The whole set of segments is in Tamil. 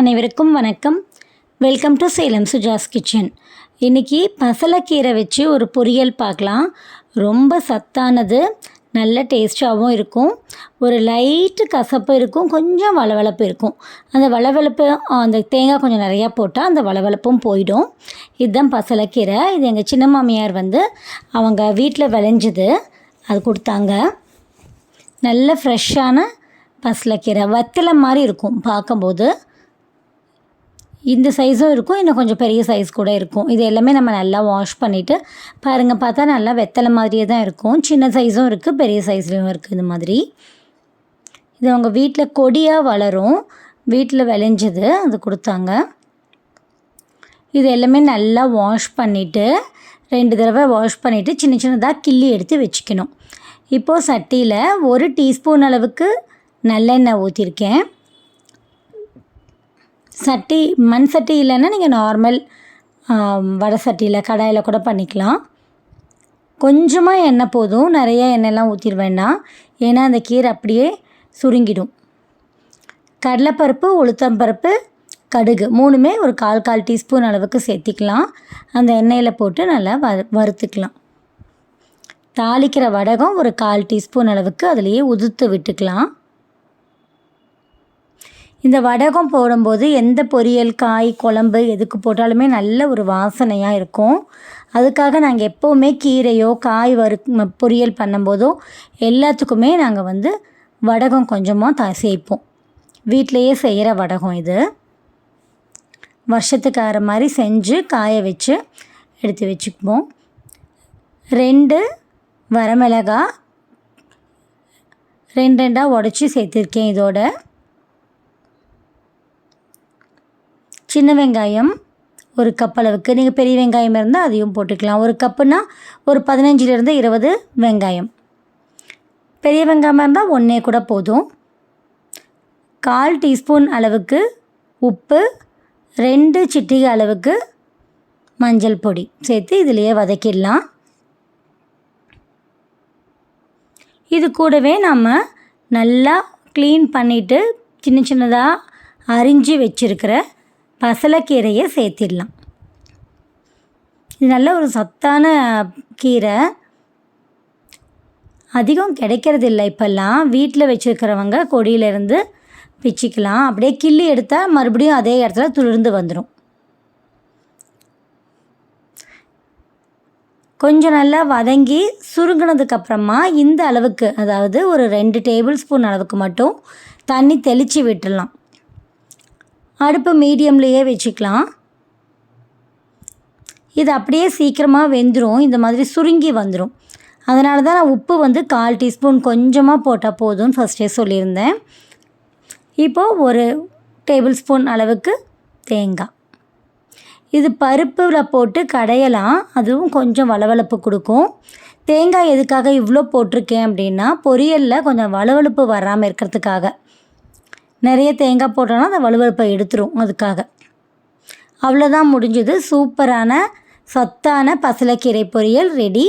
அனைவருக்கும் வணக்கம். Welcome to Salem Suja's kitchen இன்றைக்கி பசலைக்கீரை வச்சு ஒரு பொரியல் பார்க்கலாம். ரொம்ப சத்தானது நல்ல டேஸ்ட்டாகவும் இருக்கும். ஒரு லைட்டு கசப்பு இருக்கும் கொஞ்சம் வளவளப்பு இருக்கும். அந்த வளவளப்பு அந்த தேங்காய் கொஞ்சம் நிறையா போட்டால் அந்த வளவளப்பும் போயிடும். இதுதான் பசலைக்கீரை. இது எங்கள் சின்ன மாமியார் வந்து அவங்க வீட்டில் விளைஞ்சது. அது கொடுத்தாங்க. நல்ல ஃப்ரெஷ்ஷான பசலைக்கீரை. வத்தலை மாதிரி இருக்கும் பார்க்கும்போது. இந்த சைஸும் இருக்கும் இன்னும் கொஞ்சம் பெரிய சைஸ் கூட இருக்கும். இது எல்லாமே நம்ம நல்லா வாஷ் பண்ணிவிட்டு பாருங்கள் பார்த்தா நல்லா வெத்தலை மாதிரியே தான் இருக்கும். சின்ன சைஸும் இருக்குது பெரிய சைஸ்லேயும் இருக்குது இது மாதிரி. இது அவங்க வீட்டில் கொடியாக வளரும். வீட்டில் விளைஞ்சது அது கொடுத்தாங்க. இது எல்லாமே நல்லா வாஷ் பண்ணிவிட்டு ரெண்டு தடவை வாஷ் பண்ணிவிட்டு சின்ன சின்னதாக கிள்ளி எடுத்து வச்சுக்கணும். இப்போது சட்டியில் ஒரு டீஸ்பூன் அளவுக்கு நல்லெண்ணெய் ஊற்றிருக்கேன் சட்டி மண் சட்டி இல்லைன்னா நீங்கள் நார்மல் வடை சட்டியில் கடாயில் கூட பண்ணிக்கலாம். கொஞ்சமாக எண்ணெய் போதும். நிறைய எண்ணெய்லாம் ஊற்றிட ஏன்னா அந்த கீரை அப்படியே சுருங்கிடும். கடலைப்பருப்பு உளுத்தம்பருப்பு கடுகு மூணுமே ஒரு கால் கால் டீஸ்பூன் அளவுக்கு சேர்த்திக்கலாம். அந்த எண்ணெயில் போட்டு நல்லா வ வறுத்துக்கலாம். தாளிக்கிற வடகம் ஒரு கால் டீஸ்பூன் அளவுக்கு அதுலேயே உதுத்து விட்டுக்கலாம். இந்த வடகம் போடும்போது எந்த பொரியல் காய் குழம்பு எதுக்கு போட்டாலுமே நல்ல ஒரு வாசனையாக இருக்கும். அதுக்காக நாங்கள் எப்போவுமே கீரையோ காய் வறு பொரியல் பண்ணும்போதோ எல்லாத்துக்குமே நாங்கள் வந்து வடகம் கொஞ்சமாக த சேர்ப்போம் வீட்டிலையே செய்கிற வடகம் இது. வருஷத்துக்கு ஆகிற மாதிரி செஞ்சு காய வச்சு எடுத்து வச்சுக்குவோம். ரெண்டு வரமிளகா ரெண்டு ரெண்டாக உடச்சி சேர்த்துருக்கேன் இதோட. சின்ன வெங்காயம் ஒரு கப் அளவுக்கு. நீங்கள் பெரிய வெங்காயம் இருந்தால் அதையும் போட்டுக்கலாம். ஒரு கப்புனா ஒரு பதினஞ்சிலிருந்து இருபது வெங்காயம். பெரிய வெங்காயமாக இருந்தால் ஒன்றே கூட போதும். கால் டீஸ்பூன் அளவுக்கு உப்பு ரெண்டு சிட்டிகை அளவுக்கு மஞ்சள் பொடி சேர்த்து இதிலையே வதக்கிடலாம். இது கூடவே நம்ம நல்லா க்ளீன் பண்ணிவிட்டு சின்ன சின்னதாக அரிஞ்சு வச்சுருக்கிற பசலைக்கீரையை சேர்த்திடலாம். இது நல்ல ஒரு சத்தான கீரை. அதிகம் கிடைக்கிறது இல்லை இப்போல்லாம். வீட்டில் வச்சுருக்கிறவங்க கொடியிலேருந்து பிச்சுக்கலாம். அப்படியே கிள்ளி எடுத்தால் மறுபடியும் அதே இடத்துல துளிர்ந்து வந்துடும் கொஞ்சம் நல்லா வதங்கி சுருங்கினதுக்கப்புறமா இந்த அளவுக்கு அதாவது ஒரு ரெண்டு டேபிள் ஸ்பூன் அளவுக்கு மட்டும் தண்ணி தெளித்து விட்டுடலாம். அடுப்பு மீடியம்லேயே வச்சுக்கலாம். இது அப்படியே சீக்கிரமாக வெந்துடும் இந்த மாதிரி சுருங்கி வந்துடும் அதனால தான் நான் உப்பு வந்து கால் டீஸ்பூன் கொஞ்சமாக போட்டால் போதும்னு ஃபஸ்ட்டே சொல்லியிருந்தேன். இப்போது ஒரு டேபிள் ஸ்பூன் அளவுக்கு தேங்காய். இது பருப்பில் போட்டு கடையலாம். அதுவும் கொஞ்சம் வளவளப்பு கொடுக்கும். தேங்காய் எதுக்காக இவ்வளோ போட்டிருக்கேன் அப்படின்னா பொரியலில் கொஞ்சம் வளவளப்பு வராமல் இருக்கிறதுக்காக. நிறைய தேங்காய் போட்டோன்னா அந்த வலுவழுப்பை எடுத்துரும் அதுக்காக. அவ்வளோதான் முடிஞ்சது. சூப்பரான சத்தான பசலைக்கீரை பொரியல் ரெடி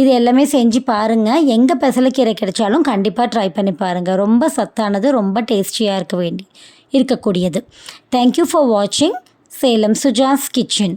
இது எல்லாமே செஞ்சு பாருங்கள் எங்கே பசலைக்கீரை கிடைச்சாலும் கண்டிப்பாக ட்ரை பண்ணி பாருங்கள் ரொம்ப சத்தானது ரொம்ப டேஸ்டியாக இருக்க வேண்டி இருக்கக்கூடியது. தேங்க்யூ ஃபார் வாட்சிங் சேலம் சுஜாஸ் கிச்சன்.